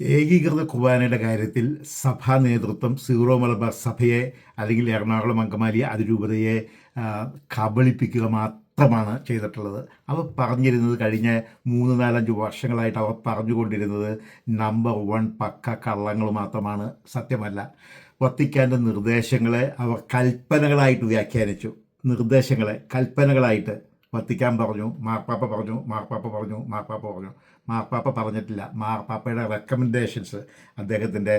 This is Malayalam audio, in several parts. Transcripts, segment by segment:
ഏകീകൃത കുർബാനയുടെ കാര്യത്തിൽ സഭാ നേതൃത്വം സീറോ മലബാർ സഭയെ അല്ലെങ്കിൽ എറണാകുളം അങ്കമാലി അതിരൂപതയെ കബളിപ്പിക്കുക മാത്രമാണ് ചെയ്തിട്ടുള്ളത്. അവർ പറഞ്ഞിരുന്നത് കഴിഞ്ഞ മൂന്ന് നാലഞ്ച് വർഷങ്ങളായിട്ട് അവർ പറഞ്ഞുകൊണ്ടിരുന്നത് നമ്പർ വൺ പക്ക കള്ളങ്ങൾ മാത്രമാണ്. സത്യമല്ല. വത്തിക്കാന്റെ നിർദ്ദേശങ്ങളെ അവർ കൽപ്പനകളായിട്ട് വ്യാഖ്യാനിച്ചു. നിർദ്ദേശങ്ങളെ കൽപ്പനകളായിട്ട് വത്തിക്കാൻ പറഞ്ഞു മാർപ്പാപ്പ പറഞ്ഞു മാർപ്പാപ്പ പറഞ്ഞു മാർപ്പാപ്പ പറഞ്ഞു. മാർപ്പാപ്പ പറഞ്ഞിട്ടില്ല. മാർപ്പാപ്പയുടെ റെക്കമെൻഡേഷൻസ് അദ്ദേഹത്തിന്റെ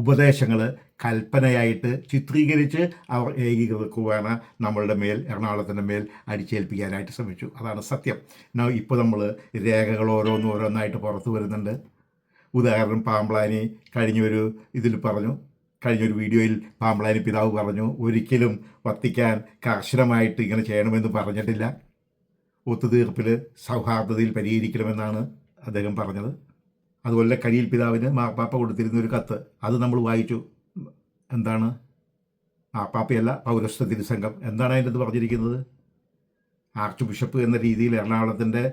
ഉപദേശങ്ങൾ കൽപ്പനയായിട്ട് ചിത്രീകരിച്ച് അവർ ഏകീകരിക്കുകയാണ് നമ്മളുടെ മേൽ എറണാകുളത്തിന്റെ മേൽ അടിച്ചേൽപ്പിക്കാനായിട്ട് ശ്രമിച്ചു. അതാണ് സത്യം. ഇപ്പോൾ നമ്മൾ രേഖകൾ ഓരോന്നും ഓരോന്നായിട്ട് പുറത്തു വരുന്നുണ്ട്. ഉദാഹരണം പാമ്പ്ലാനി കഴിഞ്ഞൊരു ഇതിൽ പറഞ്ഞു കഴിഞ്ഞൊരു വീഡിയോയിൽ പാമ്പ്ലാനി പിതാവ് പറഞ്ഞു ഒരിക്കലും വത്തിക്കാൻ കർശനമായിട്ട് ഇങ്ങനെ ചെയ്യണമെന്ന് പറഞ്ഞിട്ടില്ല. ഒത്തുതീർപ്പിൽ സൗഹാർദ്ദതയിൽ പരിഹരിക്കണമെന്നാണ് അദ്ദേഹം പറഞ്ഞത്. അതുപോലെ കരിയിൽ പിതാവിന് മാർപ്പാപ്പ കൊടുത്തിരുന്ന ഒരു കത്ത് അത് നമ്മൾ വായിച്ചു. എന്താണ്? മാർപ്പാപ്പയല്ല പൗരസ്ത്യ തിരുസംഘം. എന്താണ് അതിന്റെ അത് പറഞ്ഞിരിക്കുന്നത്? ആർച്ച് ബിഷപ്പ് എന്ന രീതിയിൽ എറണാകുളത്തിന്റെ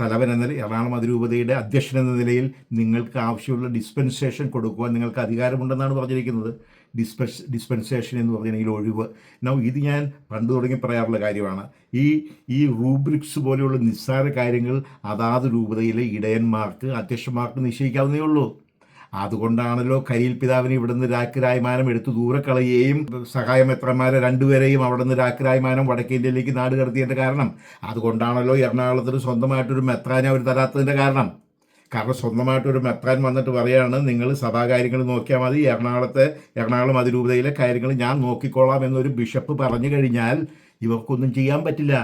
തലവൻ എന്ന എറണാകുളം അതിരൂപതയുടെ അധ്യക്ഷൻ എന്ന നിലയിൽ നിങ്ങൾക്ക് ആവശ്യമുള്ള ഡിസ്പെൻസേഷൻ കൊടുക്കുവാൻ നിങ്ങൾക്ക് അധികാരമുണ്ടെന്നാണ് പറഞ്ഞിരിക്കുന്നത്. ഡിസ്പെൻസ് ഡിസ്പെൻസേഷൻ എന്ന് പറഞ്ഞിട്ടുണ്ടെങ്കിൽ ഒഴിവ്. നൗ ഇത് ഞാൻ പണ്ട് തുടങ്ങി പറയാറുള്ള കാര്യമാണ്. ഈ ഈ റൂബ്രിക്സ് പോലെയുള്ള നിസ്സാര കാര്യങ്ങൾ അതാത് രൂപതയിലെ ഇടയന്മാർക്ക് അധ്യക്ഷന്മാർക്ക് നിശ്ചയിക്കാവുന്നേ ഉള്ളൂ. അതുകൊണ്ടാണല്ലോ കരിയിൽ പിതാവിനെ ഇവിടുന്ന് രാക്കിരായ്മാനം എടുത്ത് ദൂരെ കളയുകയും സഹായമെത്രന്മാരെ രണ്ടുപേരെയും അവിടെ നിന്ന് രാക്കിരായ്മാനം വടക്കേ ഇന്ത്യയിലേക്ക് നാട് കടത്തിയതിന്റെ കാരണം. അതുകൊണ്ടാണല്ലോ എറണാകുളത്തിന് സ്വന്തമായിട്ടൊരു മെത്രാനെ അവർ തരാത്തതിന്റെ കാരണം. കാരണം സ്വന്തമായിട്ടൊരു മെത്രാൻ വന്നിട്ട് പറയാണ് നിങ്ങൾ സഭാകാര്യങ്ങൾ നോക്കിയാൽ മതി. എറണാകുളത്തെ എറണാകുളം അതിരൂപതയിലെ കാര്യങ്ങൾ ഞാൻ നോക്കിക്കോളാം എന്നൊരു ബിഷപ്പ് പറഞ്ഞു കഴിഞ്ഞാൽ ഇവർക്കൊന്നും ചെയ്യാൻ പറ്റില്ല.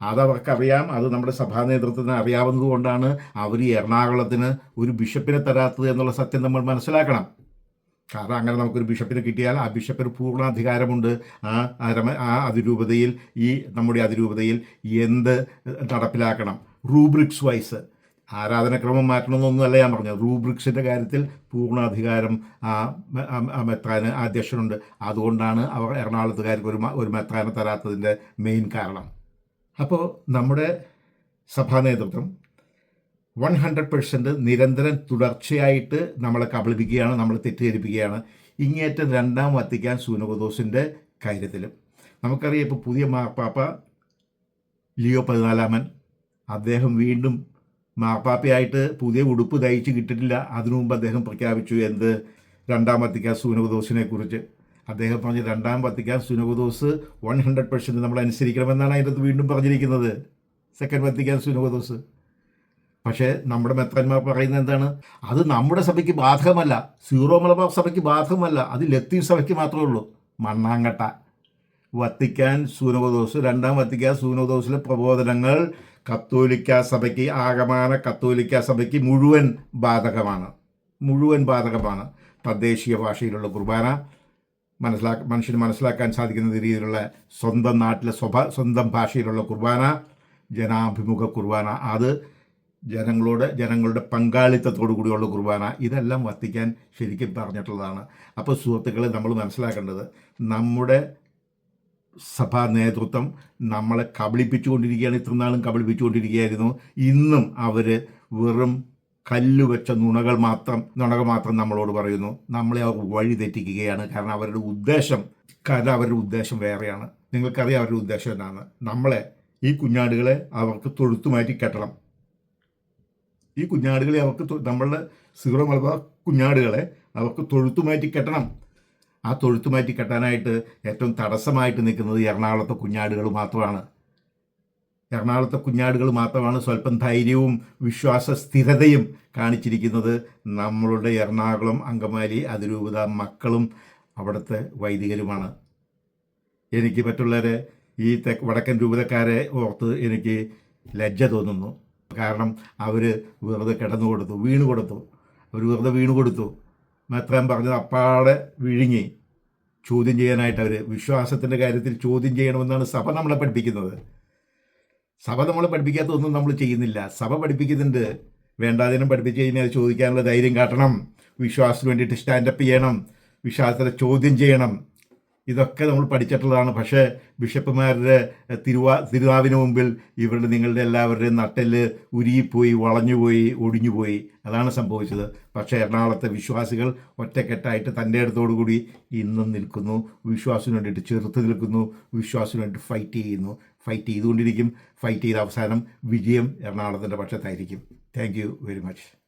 അതവർക്കറിയാം അത് നമ്മുടെ സഭാ നേതൃത്വത്തിന് അറിയാവുന്നത് കൊണ്ടാണ് അവർ എറണാകുളത്തിന് ഒരു ബിഷപ്പിനെ തരാത്തത് എന്നുള്ള സത്യം നമ്മൾ മനസ്സിലാക്കണം. കാരണം അങ്ങനെ നമുക്കൊരു ബിഷപ്പിനെ കിട്ടിയാൽ ആ ബിഷപ്പിന് പൂർണാധികാരമുണ്ട് ആ അരമ ആ അതിരൂപതയിൽ ഈ നമ്മുടെ അതിരൂപതയിൽ എന്ത് നടപ്പിലാക്കണം? Rubrics wise. ആരാധനക്രമം മാറ്റണമെന്നൊന്നുമല്ല ഞാൻ പറഞ്ഞത്. റൂബ്രിക്സിന്റെ കാര്യത്തിൽ പൂർണാധികാരം മെത്രാന് അധ്യക്ഷനുണ്ട്. അതുകൊണ്ടാണ് അവർ എറണാകുളത്തുകാർക്ക് ഒരു ഒരു മെത്രാനെ തരാത്തതിന്റെ മെയിൻ കാരണം. അപ്പോൾ നമ്മുടെ സഭാ നേതൃത്വം വൺ ഹൺഡ്രഡ് പെർസെന്റ് നിരന്തരം തുടർച്ചയായിട്ട് നമ്മളെ കബളിപ്പിക്കുകയാണ് നമ്മളെ തെറ്റിദ്ധരിപ്പിക്കുകയാണ്. ഇങ്ങേറ്റം രണ്ടാം വത്തിക്കാൻ സൂനകദോസിന്റെ കാര്യത്തിലും. നമുക്കറിയാം ഇപ്പോൾ പുതിയ മാർപ്പാപ്പ ലിയോ പതിനാലാമൻ അദ്ദേഹം വീണ്ടും മാർപ്പാപ്പയായിട്ട് പുതിയ ഉടുപ്പ് തയ്ച്ച് കിട്ടിയിട്ടില്ല. അതിനു മുമ്പ് അദ്ദേഹം പ്രഖ്യാപിച്ചു എന്ത്? രണ്ടാം വത്തിക്കാൻ സൂനകദോസിനെ കുറിച്ച്. അദ്ദേഹം പറഞ്ഞ് രണ്ടാം വത്തിക്കാൻ സുനകദോസ് വൺ ഹൺഡ്രഡ് പെർസെന്റ് നമ്മൾ അനുസരിക്കണമെന്നാണ് അതിന്റെ അകത്ത് വീണ്ടും പറഞ്ഞിരിക്കുന്നത്. സെക്കൻഡ് വത്തിക്കാൻ സുനകദോസ്. പക്ഷേ നമ്മുടെ മെത്രന്മാർ പറയുന്നത് എന്താണ്? അത് നമ്മുടെ സഭയ്ക്ക് ബാധകമല്ല. സീറോ മലബാർ സഭയ്ക്ക് ബാധകമല്ല. അത് ലത്തീഫ് സഭയ്ക്ക് മാത്രമേ ഉള്ളൂ. മണ്ണാങ്കട്ട. വത്തിക്കാൻ സൂനോദോസ് രണ്ടാം വത്തിക്കാൻ സൂനോദോസിലെ പ്രബോധനങ്ങൾ കത്തോലിക്ക സഭയ്ക്ക് ആകമാന കത്തോലിക്ക സഭയ്ക്ക് മുഴുവൻ ബാധകമാണ്. മുഴുവൻ ബാധകമാണ്. തദ്ദേശീയ ഭാഷയിലുള്ള കുർബാന മനസ്സിലാ മനുഷ്യന് മനസ്സിലാക്കാൻ സാധിക്കുന്ന രീതിയിലുള്ള സ്വന്തം നാട്ടിലെ സ്വഭ സ്വന്തം ഭാഷയിലുള്ള കുർബാന ജനാഭിമുഖ കുർബാന അത് ജനങ്ങളോട് ജനങ്ങളുടെ പങ്കാളിത്തത്തോടു കൂടിയുള്ള കുർബാന ഇതെല്ലാം വത്തിക്കാൻ ശരിക്കും പറഞ്ഞിട്ടുള്ളതാണ്. അപ്പോൾ സുഹൃത്തുക്കളെ നമ്മൾ മനസ്സിലാക്കേണ്ടത് നമ്മുടെ സഭാ നേതൃത്വം നമ്മളെ കബളിപ്പിച്ചുകൊണ്ടിരിക്കുകയാണ്. ഇത്രനാളും കബളിപ്പിച്ചുകൊണ്ടിരിക്കുകയായിരുന്നു. ഇന്നും അവർ വെറും കല്ലുവെച്ച നുണകൾ മാത്രം നുണകൾ മാത്രം നമ്മളോട് പറയുന്നു. നമ്മളെ അവർ വഴി തെറ്റിക്കുകയാണ്. കാരണം അവരുടെ ഉദ്ദേശം കാരണം അവരുടെ ഉദ്ദേശം വേറെയാണ്. നിങ്ങൾക്കറിയാം അവരുടെ ഉദ്ദേശം എന്താണ് നമ്മളെ ഈ കുഞ്ഞാടുകളെ അവർക്ക് തൊഴുത്തു മാറ്റി കെട്ടണം. ഈ കുഞ്ഞാടുകളെ അവർക്ക് നമ്മളുടെ സീറോ മലബാർ കുഞ്ഞാടുകളെ അവർക്ക് തൊഴുത്തു മാറ്റി കെട്ടണം. ആ തൊഴുത്തു മാറ്റി കെട്ടാനായിട്ട് ഏറ്റവും തടസ്സമായിട്ട് നിൽക്കുന്നത് എറണാകുളത്തെ കുഞ്ഞാടുകൾ മാത്രമാണ്. എറണാകുളത്തെ കുഞ്ഞാടുകൾ മാത്രമാണ് സ്വല്പം ധൈര്യവും വിശ്വാസ സ്ഥിരതയും കാണിച്ചിരിക്കുന്നത്. നമ്മളുടെ എറണാകുളം അങ്കമാലി അതിരൂപത മക്കളും അവിടുത്തെ വൈദികരുമാണ്. എനിക്ക് മറ്റുള്ളവരെ ഈ തെക്ക് വടക്കൻ രൂപതക്കാരെ ഓർത്ത് എനിക്ക് ലജ്ജ തോന്നുന്നു. കാരണം അവർ വെറുതെ കിടന്നു കൊടുത്തു വീണ് കൊടുത്തു അവർ വെറുതെ വീണ് കൊടുത്തു മെത്രാൻ പറഞ്ഞത് അപ്പാടെ വിഴുങ്ങി. ചോദ്യം ചെയ്യാനായിട്ട് അവർ വിശ്വാസത്തിന്റെ കാര്യത്തിൽ ചോദ്യം ചെയ്യണമെന്നാണ് സഭ നമ്മളെ പഠിപ്പിക്കുന്നത്. സഭ നമ്മളെ പഠിപ്പിക്കാത്ത ഒന്നും നമ്മൾ ചെയ്യുന്നില്ല. സഭ പഠിപ്പിക്കുന്നുണ്ട്. വേണ്ടാതിനും പഠിപ്പിച്ച് കഴിഞ്ഞാൽ ചോദിക്കാനുള്ള ധൈര്യം കാട്ടണം. വിശ്വാസത്തിന് വേണ്ടിയിട്ട് സ്റ്റാൻഡപ്പ് ചെയ്യണം. വിശ്വാസത്തെ ചോദ്യം ചെയ്യണം. ഇതൊക്കെ നമ്മൾ പഠിച്ചിട്ടുള്ളതാണ്. പക്ഷേ ബിഷപ്പുമാരുടെ തിരുവാ തിരുനാവിന് മുമ്പിൽ ഇവരുടെ നിങ്ങളുടെ എല്ലാവരുടെയും നട്ടെല്ല് ഉരുകിപ്പോയി വളഞ്ഞുപോയി ഒടിഞ്ഞുപോയി. അതാണ് സംഭവിച്ചത്. പക്ഷേ എറണാകുളത്തെ വിശ്വാസികൾ ഒറ്റക്കെട്ടായിട്ട് തന്റെ അടുത്തോടു കൂടി ഇന്നും നിൽക്കുന്നു. വിശ്വാസത്തിന് വേണ്ടിയിട്ട് ചെറുത്ത് നിൽക്കുന്നു. വിശ്വാസത്തിന് വേണ്ടി ഫൈറ്റ് ചെയ്യുന്നു. ഫൈറ്റ് ചെയ്തുകൊണ്ടിരിക്കും. ഫൈറ്റ് ചെയ്ത അവസാനം വിജയം എറണാകുളത്തിന്റെ പക്ഷത്തായിരിക്കും. Thank very much.